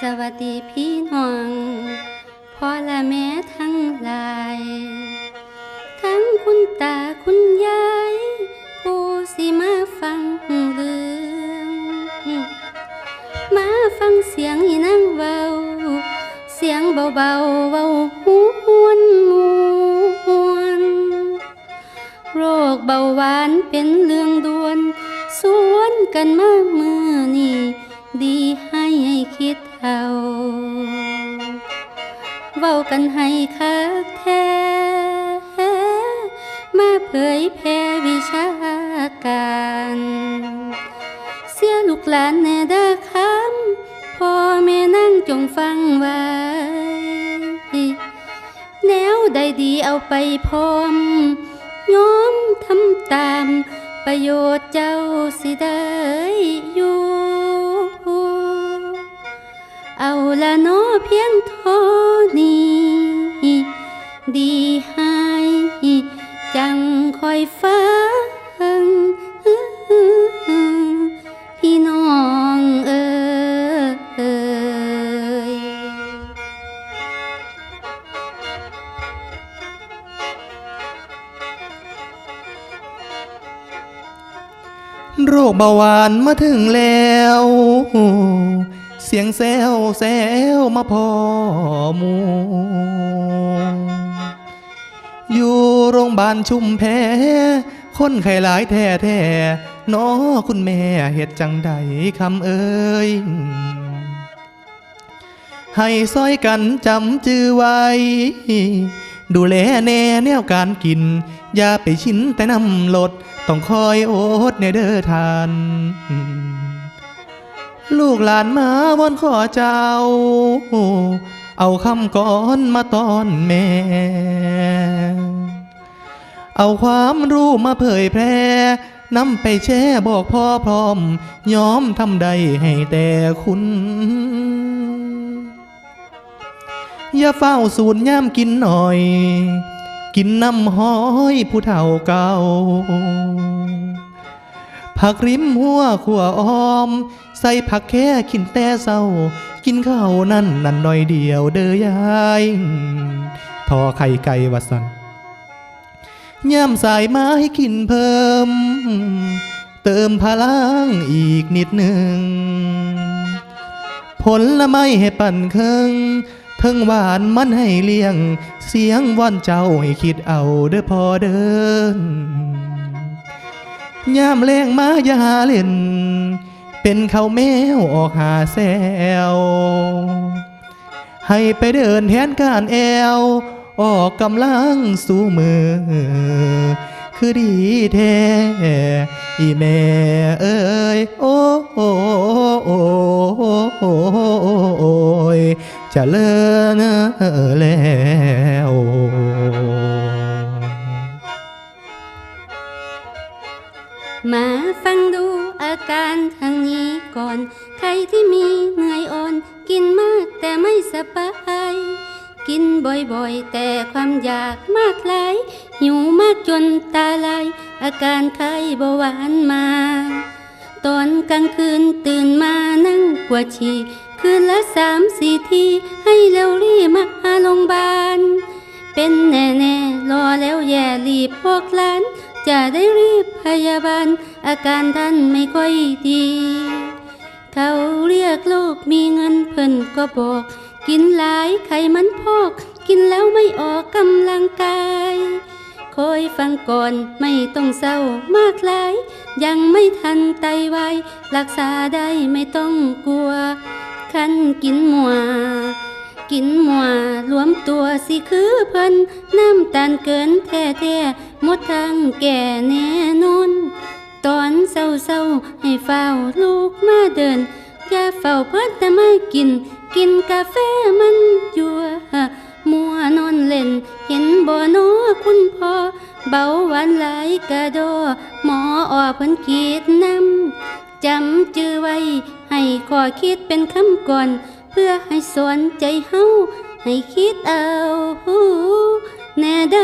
สวัสดีพี่น้องพ่อและแม่ทั้งหลาย ทั้งคุณตาคุณยาย ผู้สิมาฟังเรื่องมาฟังเสียงอีนั่งเบาเสียงเบาๆเบาหวนมวนโรคเบาหวานเป็นเรื่องด่วน สวนกันมาเมื่อนี้ดีให้คิด เอาเว้ากันให้คักแท้ มาเผยแพร่วิชาการ เสียลูกหลานแน่เด้อคำพ่อแม่นั่งจงฟังไว้ แนวใดดีเอาไปพร้อมยอมทำตามประโยชน์เจ้าสิได้อยู่ เอาละเนาะเพียงเท่านี้ ดีให้จังคอยฟังพี่น้องเอ่ยโรคเบาหวานมาถึงแล้ว สียงแซวแซวมาพอมูอยู่โรงพยาบาลชุมแพ คนไข้หลายแท้แท้น้อคุณแม่เฮ็ดจังใดคำเอ่ยให้ซอยกันจำจือไว้ ดูแลแน่แนวการกิน อย่าไปชินแต่น้ำลด ต้องคอยโอดในเด้อทาน ลูกหลานมาวอนขอเจ้า เอาคำก่อนมาตอนแม่ เอาความรู้มาเผยแพร่นำไปแช่บอกพ่อพร้อม ยอมทำได้ให้แต่คุณ อย่าเฝ้าสูนย่ำกินหน่อย กินน้ำห้อยผู้เฒ่าเก่า ผักริมหัวขัวออม ใส่ผักแค่กินแต่เศร้า กินข้าวนั่นนั่นหน่อยเดียวเด้อยายทอไข่ไก่วัสันย่ำสายมาให้กินเพิ่ม เติมพลังอีกนิดหนึ่ง ผลละไม่ให้ปั่นเครื่องเทิงหวานมันให้เลี้ยง เสียงว่อนเจ้าให้คิดเอาเด้อพอเดิน ยามแรงมายาเล่น เป็นเขาแมวออกหาแซวให้ไปเดินแทนการแอว ออกกำลังสู้มือ คือดีแท้อีแม่เอ้ยโอ้โอ้โอ้โอ้ยจะเลินแล้ว ฟังดูอาการทางนี้ก่อน ใครที่มีเหนื่อยอ่อน กินมากแต่ไม่สบายกินบ่อยๆ แต่ความอยากมากหลาย หิวมากจนตาลาย อาการไข้เบาหวานมา ตอนกลางคืนตื่นมานั่งปวดฉี่คืนละสามสี่ทีให้เร็วรีบมาโรงพยาบาล เป็นแน่ๆ รอแล้วแย่รีบพวกหลาน จะได้รีบพยาบาล อาการท่านไม่ค่อยดี เขาเรียกลูกมีเงินเพิ่นก็บอก กินหลายไขมันพอก กินแล้วไม่ออกกำลังกายคอยฟังก่อนไม่ต้องเศร้ามากหลาย ยังไม่ทันไตวาย รักษาได้ไม่ต้องกลัว คันกินหมัว กินหมัวรวมตัวสิคือเพิ่นน้ำตาลเกินแท้แท้หมดทางแก่แน่นอน ตอนเศร้าๆให้เฝ้าลูกมาเดินอย่าเฝ้าเพิ่นแต่มากิน กินกาแฟมันยัวมัวนอนเล่น เห็นบ่โนอคุณพ่อเบาหวานหลายกระโด หมอออเพิ่นคิดนำจำจือไว้ ให้ขอคิดเป็นคำก่อน เพื่อให้สนใจเฮาให้คิดเอาแน่เด้อ